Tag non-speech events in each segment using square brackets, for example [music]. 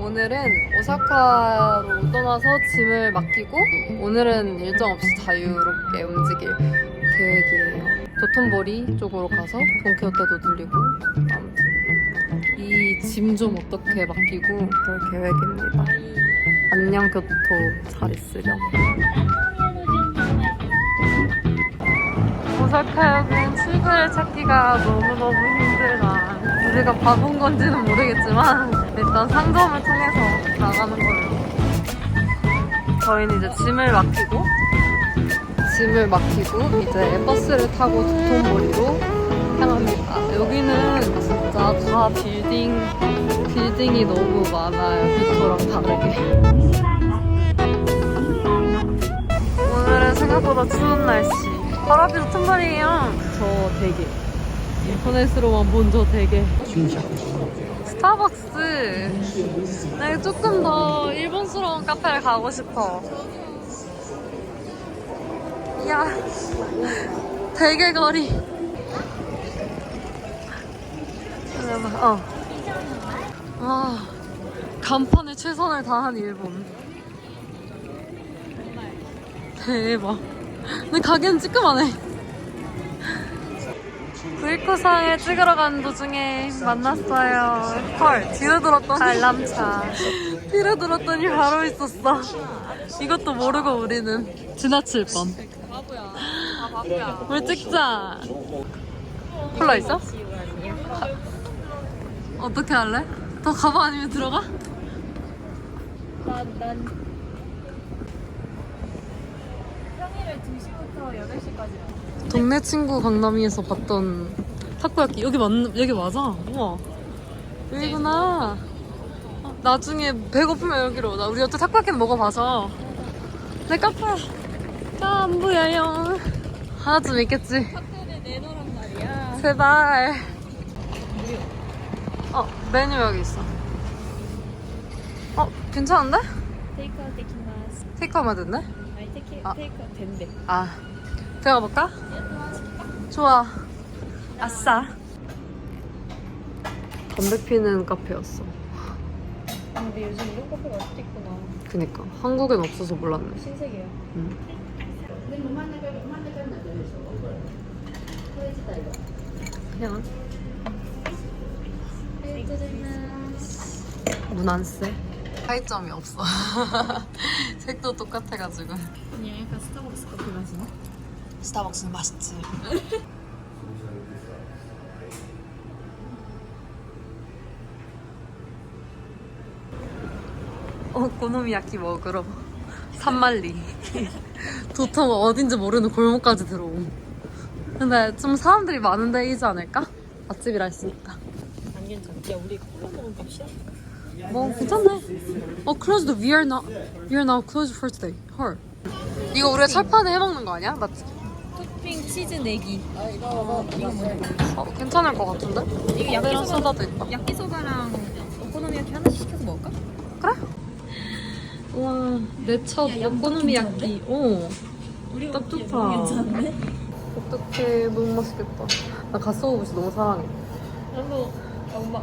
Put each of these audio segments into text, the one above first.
오늘은 오사카로 떠나서 짐을 맡기고 오늘은 일정 없이 자유롭게 움직일 계획이에요. 도톤보리 쪽으로 가서 돈키호테도 들리고 아무튼 이 짐 좀 어떻게 맡기고 그럴 계획입니다. 안녕 교토 잘 있으렴. 오사카역은 출구를 찾기가 너무너무 힘들다. 우리가 바본 건지는 모르겠지만 일단 상점을 통해서 나가는 걸로. 저희는 이제 짐을 맡기고 짐을 맡기고 이제 버스를 타고 도톤보리로 향합니다. 여기는 진짜 다 빌딩 빌딩이 너무 많아요. 교토랑 다르게. 오늘은 생각보다 추운 날씨. 앞이 도톤보리예요. 저 되게 인터넷으로만 본 저 되게 스타벅스. 나 조금 더 일본스러운 카페를 가고 싶어. 야, 되게 거리. 잠깐만, 어. 아, 간판에 최선을 다한 일본. 대박. 근데 가게는 찌끄만해. 브이코상을 찍으러 가는 도중에 만났어요. 헐, 뒤로 들었더니. 알람차. 뒤로 들었더니 바로 있었어. 이것도 모르고 우리는 지나칠 뻔. 바보야. 아, 바보야. 물 찍자. 콜라 있어? 어떻게 할래? 더 가봐 아니면 들어가? 난, 난 평일에 2시부터 8시까지 동네 친구 강남이에서 봤던 타코야끼. 여기 맞 여기 맞아? 우와. 여기구나. 어, 나중에 배고프면 여기로 오자 우리 어째 타코야끼 먹어봐서. 내안 보여요. 하나쯤 있겠지? 학교에 내놓으란 말이야 제발. 어 메뉴 여기 있어. 어 괜찮은데? 테이크아웃 되키마스 테이크아웃 됐네? 아니 테이크, 아. 테이크아웃 된대. 아 들어가 볼까? 좋아 아싸 담배 피는 카페였어 근데 요즘 이런 카페가 어디 있구나 그니까 한국엔 없어서 몰랐네 신세계야 응. 그냥 문안 쎄. 차이점이 없어. [laughs] 색도 똑같아가지고. 그냥 약간 스타벅스 커피 마시나? 스타벅스는 맛있지. [laughs] 어, 고노미야키 먹으러 산말리. [laughs] 도통 어딘지 모르는 골목까지 들어옴. 근데 좀 사람들이 많은 데이지 않을까? 맛집이라 했으니까. 안 괜찮아 야 우리 콜라 먹은 값이야? 뭐 괜찮네. 어, closed. We are not. We are now closed for today. 헐. 이거 우리가 철판에 해먹는 거 아니야? 맞지? 토핑 치즈 내기 아 이거 이거 뭐야 어, 괜찮을 것 같은데? 이거 야끼소바 소다도 있다. 야끼소바랑 오코노미야키 하나씩 시켜서 먹을까? 그래? [laughs] 와, 내첫 오코노미야끼. 오, 우리 딱 좋다. 괜찮네 어떡해, 너무 맛있겠다. 나 가스오부시 너무 사랑해. 나도 엄마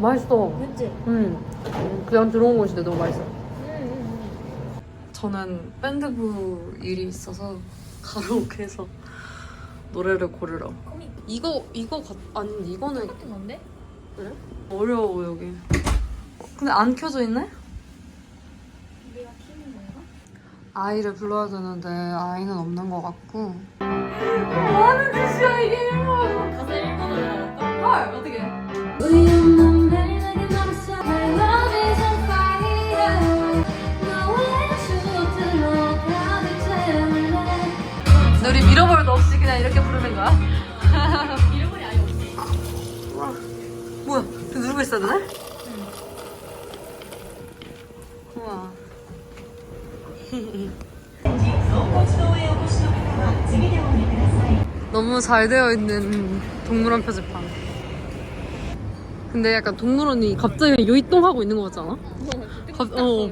맛있어. 그치? 음, 그냥 들어온 곳인데 너무 맛있어. 저는 밴드부 일이 있어서 가라오케에서 노래를 고르러. 코믹 이거 이거 같 아니 이거는 같은 건데? 그래? 어려워 여기. 근데 안 켜져 있네? 우리가 키는 건가? 아이를 불러야 되는데 아이는 없는 것 같고. 뭐 하는 짓이야 이게? 가서 일본어로 나갈까? 헐 어떻게? 우리 밀어버려도 없이 그냥 이렇게 부르는 거야? 잃어버리 아예 없어 우와. 뭐야? 누르고 있어야 되네? 우와. 너무 잘 되어 있는 동물원 표지판. 근데 약간 동물원이 갑자기 요이똥하고 있는 거 같지 않아? 갑, 어.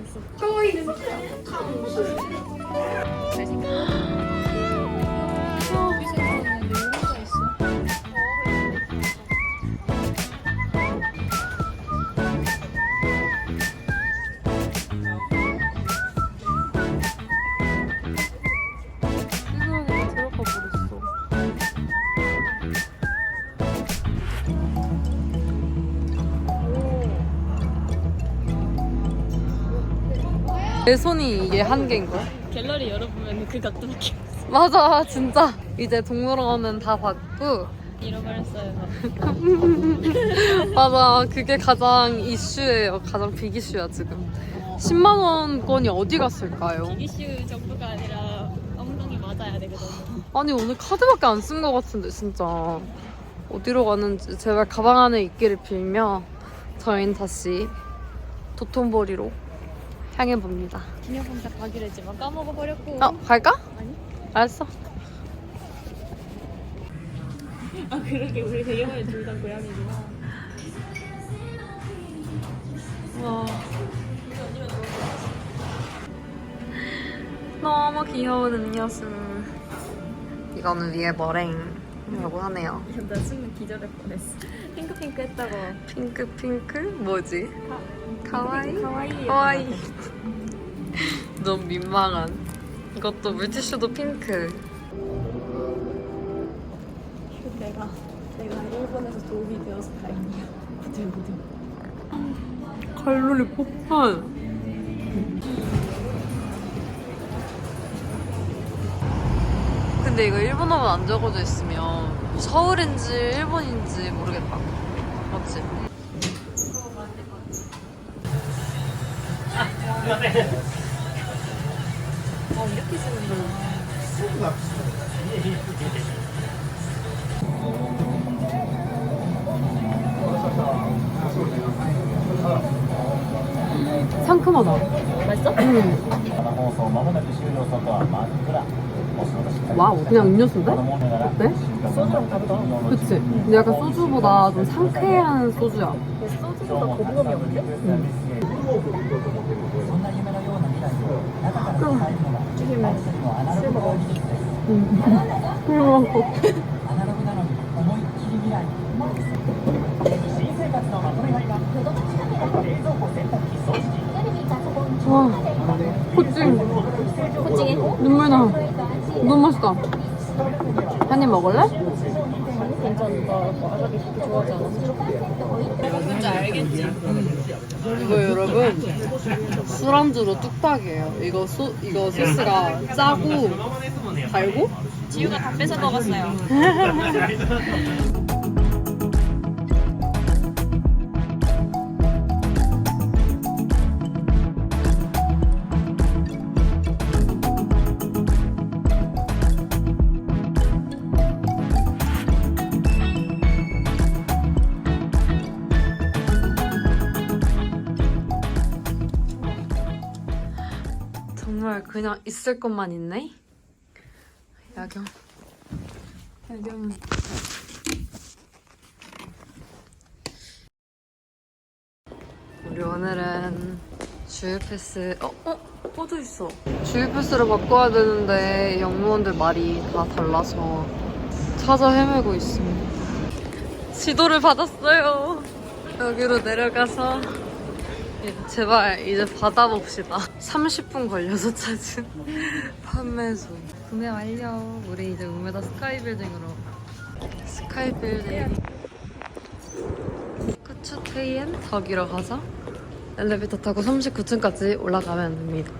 내 손이 이게 한계인걸? 갤러리 열어보면 그 각도밖에 없어. 맞아 진짜 이제 동물원은 다 봤고 잃어버렸어요. [laughs] 맞아 그게 가장 이슈예요 가장 빅 이슈야 지금 10만 원권이 어디 갔을까요? 이슈 정도가 아니라 엉덩이 맞아야 되거든요. 아니 오늘 카드밖에 안 쓴 것 같은데 진짜 어디로 가는지 제발 가방 안에 있기를 빌며 저희는 다시 도톤보리로 향해 봅니다. 기념품샵 가기로 했지만 까먹어 버렸고. 어 갈까? 아니. 알았어. [laughs] 아 그러게 우리 많이 둘다 고양이구나. 와. 너무 귀여운 음료수. 이거는 위에 머랭이 라고 하네요. 나 순간 기절할 뻔했어. 핑크핑크 했다고. 핑크 핑크 뭐지? 카와이? 카와이. 카와이. [laughs] 너무 민망한. 이것도 물티슈도 핑크. 내가 내가 일본에서 도움이 되어서 다행이야. 부들부들. 칼로리 폭발. 근데 이거 일본어만 안 적어져 있으면 서울인지 일본인지 모르겠다. 맞지? 어 이렇게 쓰는구나. 상큼하다. 맛있어? 生放送まもなく終了外は真っ暗お[clears throat] 仕事しっかり 와우 그냥 음료수인데? 어때? 소주랑 다르다. 그치? 근데 약간 소주보다 좀 상쾌한 소주야 소주보다 거부감이 없네? 튀김에 술 먹어. 음. [laughs] 그리고 와 코찡 코칭해? 눈물 나 너무 맛있다. 한 입 먹을래? 괜찮다. 아가비 그렇게 좋아하지 않았어? 뭔지 알겠지? 이거 여러분 술안주로 뚝딱이에요. 이거 소 이거 소스가 짜고 달고 지우가 다 뺏어 먹었어요. [laughs] 그냥 있을 것만 있네. 야경. 야경. 우리 오늘은 주유 패스. 어, 어, 꺼져 있어. 주유 패스를 바꿔야 되는데 영무원들 말이 다 달라서 찾아 헤매고 있습니다. 지도를 받았어요. 여기로 내려가서 예, 제발 이제 받아봅시다. 30분 걸려서 찾은 [laughs] 판매소. 구매 완료. 우리 이제 우메다 스카이빌딩으로. 스카이빌딩. 쿠츠테이엔 저기로 가서 엘리베이터 타고 39층까지 올라가면 됩니다.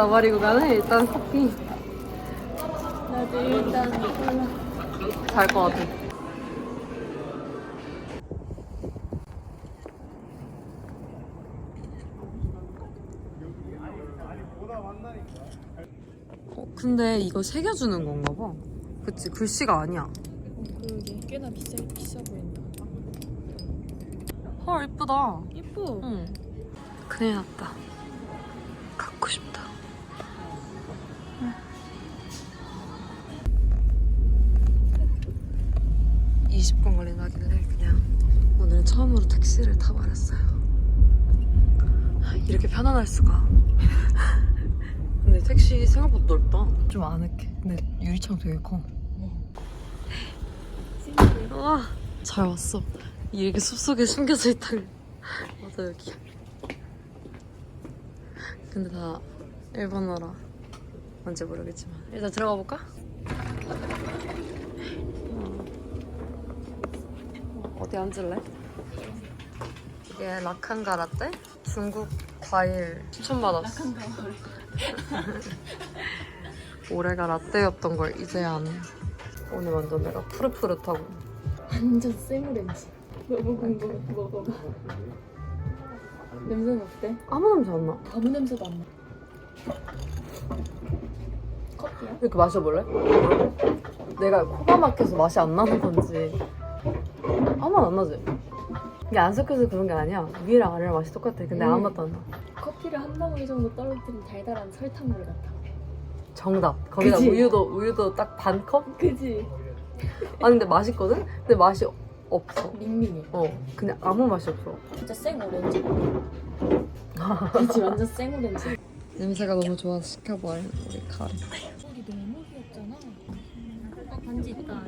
나발이고 가네. 일단 커피. 나도 일단 잘것 같아. 어, 근데 이거 새겨주는 건가 봐. 그치, 글씨가 아니야. 그게 꽤나 비싸 비싸 보인다. 헐, 이쁘다. 예뻐. 응. 큰일 났다. 20분 걸린다길래 그냥 오늘 처음으로 택시를 타버렸어요. 이렇게 편안할 수가. [laughs] 근데 택시 생각보다 넓다. 좀 아늑해. 근데 유리창 되게 커. 우와, 잘 왔어. 이게 숲속에 숨겨져 있다고. 맞아 여기. 근데 다 일본어라 뭔지 모르겠지만 일단 들어가 볼까? 어디 앉을래? 이게 라칸가 라떼? 중국 과일 추천받았어. [laughs] 올해가 라떼였던 걸 이제야 아네. 오늘 완전 내가 푸릇푸릇하고 완전 생오렌지. 너무 궁금해. 먹어봐. 냄새는 어때? 아무 냄새 안 나. 아무 냄새도 안 나. 커피야? 이렇게 마셔볼래? 내가 코가 막혀서 맛이 안 나는 건지 아무 맛 안 나지? 이게 안 섞여서 그런 게 아니야 위랑 아래랑 맛이 똑같아 근데 아무 음. 맛도 안 나. 커피를 한 방울 정도 떨어뜨린 달달한 설탕물 같아. 정답 거기다 그치? 우유도 우유도 딱 반 컵? 그지? 아니 근데 맛있거든? 근데 맛이 없어 밍밍해. 어 그냥 아무 맛이 없어 진짜 생 오렌지. 그치? 완전 생 오렌지. 냄새가 너무 좋아서 시켜봐 우리 가을 우리 너무 귀엽잖아. 어, 반지 있다.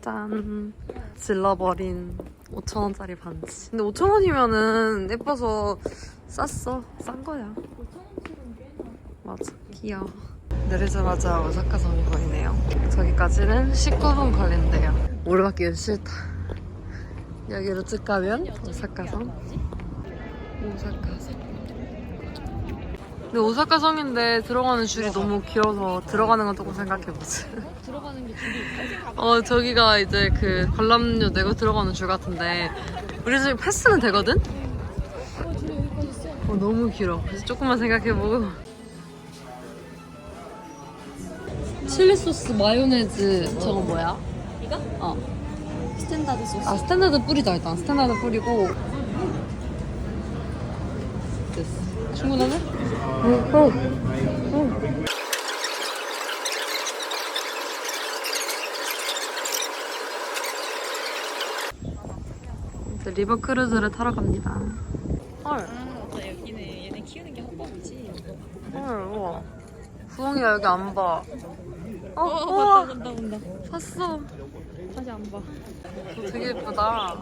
짠. 질러버린 5천원짜리 반지. 근데 5천원이면은 예뻐서 쌌어. 싼 거야. 맞아. 귀여워. 내리자마자 오사카성이 보이네요. 저기까지는 19분 걸린대요. 오르막길은 싫다. 여기로 쭉 가면 오사카성 오사카성 근데 오사카성인데 들어가는 줄이 너무 길어서 들어가는 건 조금 생각해보지 [laughs] 들어가는 게 있다. 어 저기가 이제 그 관람료 내고 들어가는 줄 같은데 우리 지금 패스는 되거든? 어, 줄이 여기까지 있어. 어 너무 길어 그래서 조금만 생각해보고 칠리 소스 마요네즈 저거 뭐야? 이거? 어. 스탠다드 소스. 아 스탠다드 뿌리자 일단 스탠다드 뿌리고 됐어 충분하네? 응, 응, 응. 리버 크루즈를 타러 갑니다 헐, 아, 맞다. 여기는 얘네 키우는 게 합법이지. 헐, 우와 부엉이가 여기 안 봐. 어, 어, 우와, 온다, 온다, 온다. 봤어. 다시 안 봐. 되게 예쁘다.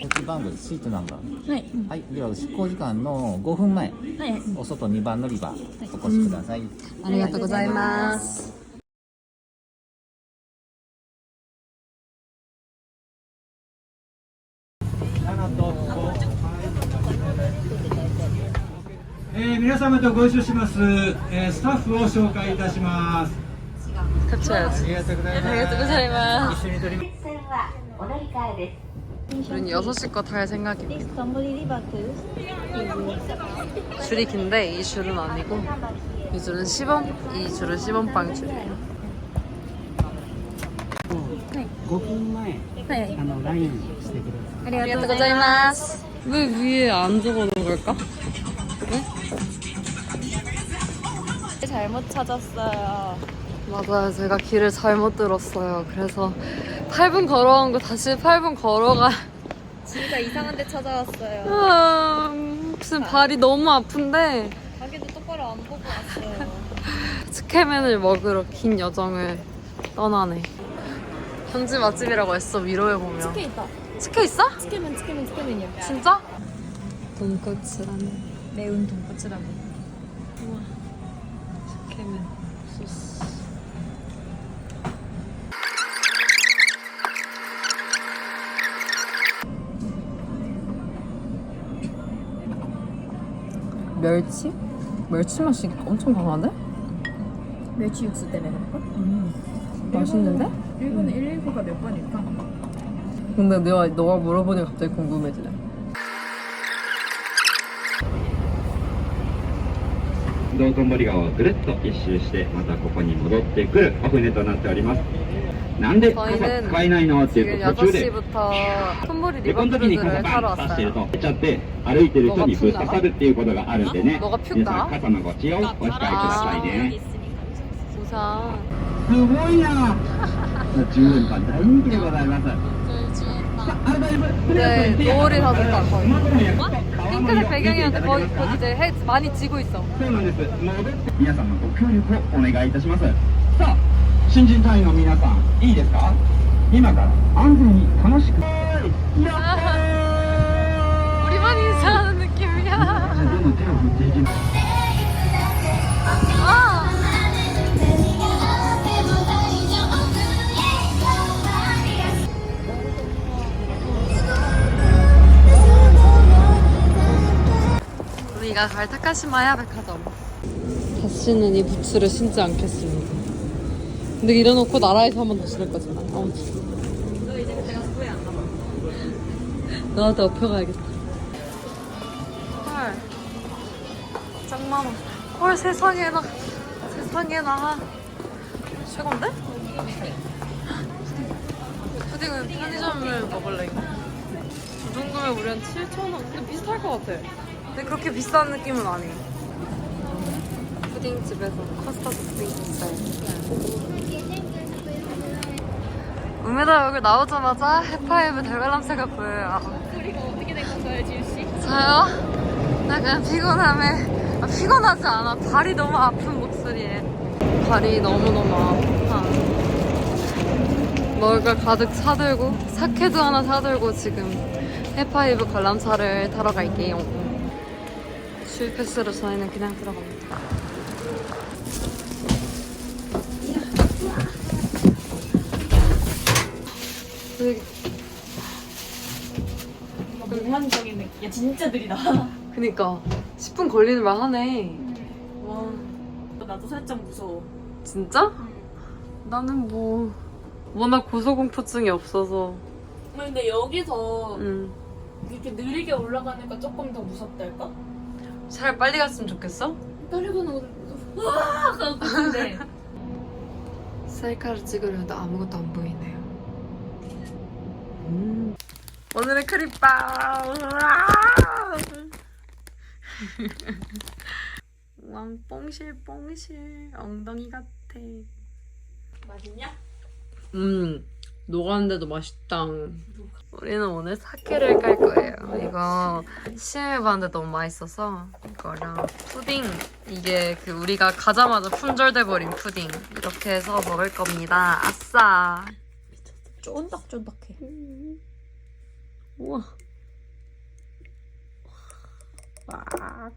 タッチ番号シートナンバーはい。はいでは出航時間の5分前はい。お外2番乗り場お越しください、ありがとうございます。 様とご一緒します、えースタッフを紹介いたします。 캡처해야지. りがとうござい 아りがとうございます。一緒に撮ります線はお乗り換えです。 우린 6시 거 탈 생각입니다. This Tomboli River Cruise is 줄이 긴데 이 줄은 아니고 이 줄은 10원, 이 줄은 10원 빵 줄이에요. 5分前はい。あのラインしてくださいありがとうございます。 왜 위에 안 적어놓은 걸까? 잘못 찾았어요. 맞아요. 제가 길을 잘못 들었어요. 그래서 8분 걸어온 거 다시 8분 걸어가. 진짜 이상한 데 찾아왔어요. 음, 무슨 발이 너무 아픈데 가게도 똑바로 안 보고 왔어요. [laughs] 스케맨을 먹으러 긴 여정을 떠나네. 현지 맛집이라고 했어 위로해 보면. 치킨 있다. 스케 있어? 치킨은 치킨은 치킨은요. 진짜? 돈코츠라는 매운 돈코츠라면. 스케맨 소스. 멸치? 멸치 맛이 엄청 강하네? 멸치 육수 때문에 그럴까? 맛있는데? 일본에 119가 몇 번일까? 근데 내가 너가 물어보니 갑자기 궁금해지네. 道頓堀川をぐるっと一周してまたここに戻ってくるお船となっております。なんで傘使えないの？っていうと途中で。でこの時に傘バンと出してると出ちゃって歩いてる人にぶっ刺さるっていうことがあるんでね。皆さん傘のご使用をお控えください。ねすごいな。[laughs] 10円間大人気でございます。 네, 노을이 다 좋다, 거의. 핑크색 배경이었는데 거기, 거기 이제 해 많이 지고 있어. そうなんです戻って皆様ご協力をお願いいたしますさあ新人隊員の皆さんいいですか 今から安全に楽しく [laughs] 우리만 인사하는 느낌이야. じゃあどんどん手を振っていきます 아. 우리가 갈 타카시마야 백화점. 다시는 이 부츠를 신지 않겠습니다. 근데 이래놓고 나라에서 한 번 더 신을 거지만 아무튼. 너 이제 내가 후회 안 남아. 너한테 업혀가야겠다. 헐. 짱 많아. 헐, 세상에나. 세상에나. 최고인데? 푸딩은 편의점을 먹을래, 이거. 이 정도면 우리 한 7,000원. 근데 비슷할 것 같아. 근데 그렇게 비싼 느낌은 아니에요. 푸딩집에서 커스터드 푸딩 있어요. 우메다 여기 나오자마자 해파이브 달걀남새가 보여요. 소리가 어떻게 된 건가요, 지우씨? 저요? 나 그냥 피곤함에 아, 피곤하지 않아 발이 너무 아픈 목소리에 발이 너무너무 아파 먹을 걸 가득 사들고 사케도 하나 사들고 지금 해파이브 관람차를 타러 갈게요 슈 패스로 저희는 그냥 들어갑니다 되게 몽환적인 느낌. 야, 진짜 느리다. 그니까 10분 걸리는 말 하네 와 나도 살짝 무서워. 진짜? 나는 뭐 워낙 고소공포증이 없어서 근데 여기서 음. 이렇게 느리게 올라가니까 조금 더 무섭달까? 차라리 빨리 갔으면 좋겠어? 빨리 가는 거 우와! 가고 싶은데. [laughs] 셀카를 찍으려도 아무것도 안 보이네요 음. 오늘의 크림빵 [laughs] 왕 뽕실 뽕실 엉덩이 같아 맛있냐? 음 녹았는데도 맛있다 우리는 오늘 사케를 깔 거예요. 이거 시음해봤는데 너무 맛있어서 이거랑 푸딩. 이게 그 우리가 가자마자 품절돼버린 푸딩. 이렇게 해서 먹을 겁니다. 아싸. 쫀득쫀득해. 우와. 와